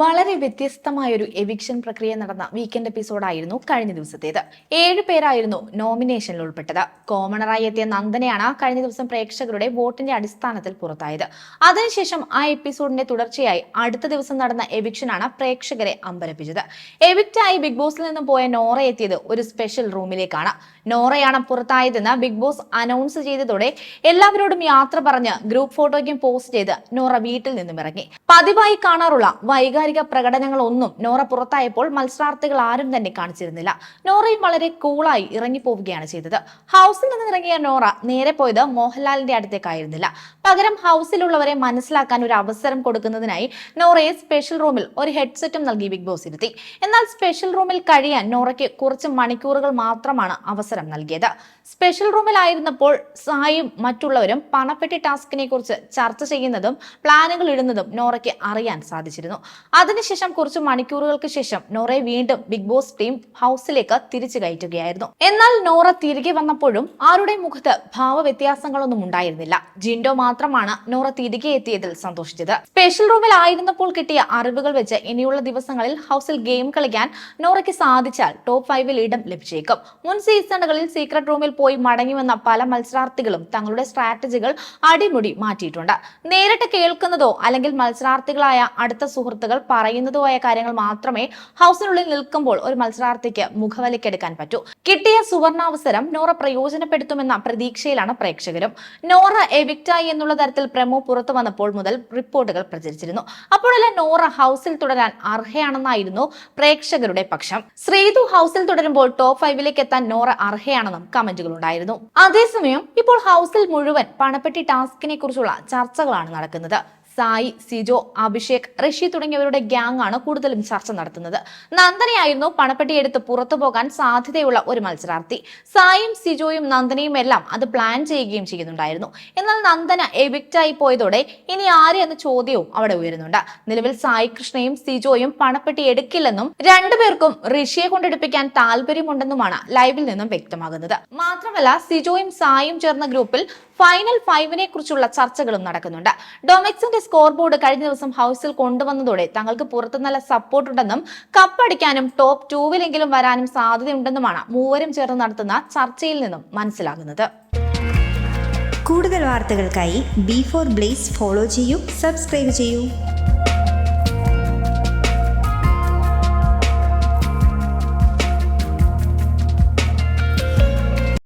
വളരെ വ്യത്യസ്തമായ ഒരു എവിക്ഷൻ പ്രക്രിയ നടന്ന വീക്കെൻഡ് എപ്പിസോഡായിരുന്നു കഴിഞ്ഞ ദിവസത്തേത്. ഏഴ് പേരായിരുന്നു നോമിനേഷനിൽ ഉൾപ്പെട്ടത്. കോമണറായി എത്തിയ നന്ദനയാണ് കഴിഞ്ഞ ദിവസം പ്രേക്ഷകരുടെ വോട്ടിന്റെ അടിസ്ഥാനത്തിൽ പുറത്തായത്. അതിനുശേഷം ആ എപ്പിസോഡിന്റെ തുടർച്ചയായി അടുത്ത ദിവസം നടന്ന എവിക്ഷനാണ് പ്രേക്ഷകരെ അമ്പരപ്പിച്ചത്. എവിക്റ്റായി ബിഗ് ബോസിൽ നിന്നും പോയ നോറ എത്തിയത് ഒരു സ്പെഷ്യൽ റൂമിലേക്കാണ് നോറയാണ് പുറത്തായതെന്ന് ബിഗ് ബോസ് അനൗൺസ് ചെയ്തതോടെ എല്ലാവരോടും യാത്ര പറഞ്ഞ് ഗ്രൂപ്പ് ഫോട്ടോയ്ക്കും പോസ്റ്റ് ചെയ്ത് നോറ വീട്ടിൽ നിന്നും ഇറങ്ങി. പതിവായി കാണാറുള്ള വൈകാരിക പ്രകടനങ്ങളൊന്നും നോറ പുറത്തായപ്പോൾ മത്സരാർത്ഥികൾ ആരും തന്നെ കാണിച്ചിരുന്നില്ല. നോറയും വളരെ കൂളായി ഇറങ്ങിപ്പോവുകയാണ് ചെയ്തത്. ഹൗസിൽ നിന്ന് ഇറങ്ങിയ നോറ നേരെ പോയത് മോഹൻലാലിന്റെ അടുത്തേക്കായിരുന്നില്ല. പകരം ഹൗസിലുള്ളവരെ മനസ്സിലാക്കാൻ ഒരു അവസരം കൊടുക്കുന്നതിനായി നോറയെ സ്പെഷ്യൽ റൂമിൽ ഒരു ഹെഡ്സെറ്റും നൽകി ബിഗ് ബോസ് ഇരുത്തി എന്നാൽ സ്പെഷ്യൽ റൂമിൽ കഴിയാൻ നോറയ്ക്ക് കുറച്ച് മണിക്കൂറുകൾ മാത്രമാണ് അവസരം നൽകിയത്. സ്പെഷ്യൽ റൂമിലായിരുന്നപ്പോൾ സായും മറ്റുള്ളവരും പണപ്പെട്ടി ടാസ്കിനെ കുറിച്ച് ചർച്ച ചെയ്യുന്നതും പ്ലാനുകൾ ഇടുന്നതും നോറയ്ക്ക് അറിയാൻ സാധിച്ചിരുന്നു. അതിനുശേഷം കുറച്ച് മണിക്കൂറുകൾക്ക് ശേഷം നോറയെ വീണ്ടും ബിഗ് ബോസ് ടീം ഹൗസിലേക്ക് തിരിച്ചു കയറ്റുകയായിരുന്നു. എന്നാൽ നോറ തിരികെ വന്നപ്പോഴും ആരുടെ മുഖത്ത് ഭാവവ്യത്യാസങ്ങളൊന്നും ഉണ്ടായിരുന്നില്ല. ജിൻഡോ മാത്രമാണ് നോറ തിരികെ എത്തിയതിൽ സന്തോഷിച്ചത്. സ്പെഷ്യൽ റൂമിൽ ആയിരുന്നപ്പോൾ കിട്ടിയ അറിവുകൾ വെച്ച് ഇനിയുള്ള ദിവസങ്ങളിൽ ഹൗസിൽ ഗെയിം കളിക്കാൻ നോറയ്ക്ക് സാധിച്ചാൽ ടോപ്പ് ഫൈവിൽ ഇടം ലഭിച്ചേക്കും. മുൻ സീസണുകളിൽ സീക്രട്ട് റൂമിൽ പോയി മടങ്ങിവന്ന പല മത്സരാർത്ഥികളും തങ്ങളുടെ സ്ട്രാറ്റജികൾ അടിമുടി മാറ്റിയിട്ടുണ്ട്. നേരിട്ട് കേൾക്കുന്നതോ അല്ലെങ്കിൽ മത്സരാർത്ഥികളായ അടുത്ത സുഹൃത്തുക്കൾ പറയുന്നതോ ആയ കാര്യങ്ങൾ മാത്രമേ ഹൗസിനുള്ളിൽ നിൽക്കുമ്പോൾ ഒരു മത്സരാർത്ഥിക്ക് മുഖവലിക്കെടുക്കാൻ പറ്റൂ. കിട്ടിയ സുവർണാവസരം നോറ പ്രയോജനപ്പെടുത്തുമെന്ന പ്രതീക്ഷയിലാണ് പ്രേക്ഷകരും. നോറ എവിക്റ്റായി എന്നുള്ള തരത്തിൽ പ്രമോ പുറത്തു വന്നപ്പോൾ മുതൽ റിപ്പോർട്ടുകൾ പ്രചരിച്ചിരുന്നു. അപ്പോഴല്ല നോറ ഹൗസിൽ തുടരാൻ അർഹയാണെന്നായിരുന്നു പ്രേക്ഷകരുടെ പക്ഷം. ശ്രീതു ഹൗസിൽ തുടരുമ്പോൾ ടോപ്പ് ഫൈവിലേക്ക് എത്താൻ നോറ അർഹയാണെന്നും കമന്റുകൾ ഉണ്ടായിരുന്നു അതേസമയം ഇപ്പോൾ ഹൗസിൽ മുഴുവൻ പണപ്പെട്ടി ടാസ്കിനെ കുറിച്ചുള്ള ചർച്ചകളാണ് നടക്കുന്നത്. സായി സിജോ അഭിഷേക് ഋഷി തുടങ്ങിയവരുടെ ഗ്യാങ് ആണ് കൂടുതലും ചർച്ച നടത്തുന്നത്. നന്ദനയായിരുന്നു പണപ്പെട്ടി എടുത്ത് പുറത്തു പോകാൻ സാധ്യതയുള്ള ഒരു മത്സരാർത്ഥി. സായും സിജോയും നന്ദനയും എല്ലാം അത് പ്ലാൻ ചെയ്യുകയും ചെയ്യുന്നുണ്ടായിരുന്നു. എന്നാൽ നന്ദന എവിക്റ്റായി പോയതോടെ ഇനി ആര് എന്ന ചോദ്യവും അവിടെ ഉയരുന്നുണ്ട്. നിലവിൽ സായി കൃഷ്ണയും സിജോയും പണപ്പെട്ടി എടുക്കില്ലെന്നും രണ്ടുപേർക്കും ഋഷിയെ കൊണ്ടെടുപ്പിക്കാൻ താല്പര്യമുണ്ടെന്നുമാണ് ലൈവിൽ നിന്നും വ്യക്തമാകുന്നത്. മാത്രമല്ല സിജോയും സായും ചേർന്ന ഗ്രൂപ്പിൽ ഫൈനൽ ഫൈവിനെ കുറിച്ചുള്ള ചർച്ചകളും നടക്കുന്നുണ്ട്. ഡൊമിക്സിന്റെ സ്കോർ ബോർഡ് കഴിഞ്ഞ ദിവസം ഹൗസിൽ കൊണ്ടുവന്നതോടെ തങ്ങൾക്ക് പുറത്ത് നല്ല സപ്പോർട്ട് ഉണ്ടെന്നും കപ്പടിക്കാനും ടോപ്പ് ടൂവിലെങ്കിലും വരാനും സാധ്യതയുണ്ടെന്നുമാണ് മൂവരും ചേർന്ന് നടത്തുന്ന ചർച്ചയിൽ നിന്നും മനസ്സിലാകുന്നത്. കൂടുതൽ വാർത്തകൾക്കായി ബി ഫോർ ബ്ലേസ് ഫോളോ ചെയ്യൂ സബ്സ്ക്രൈബ് ചെയ്യൂ.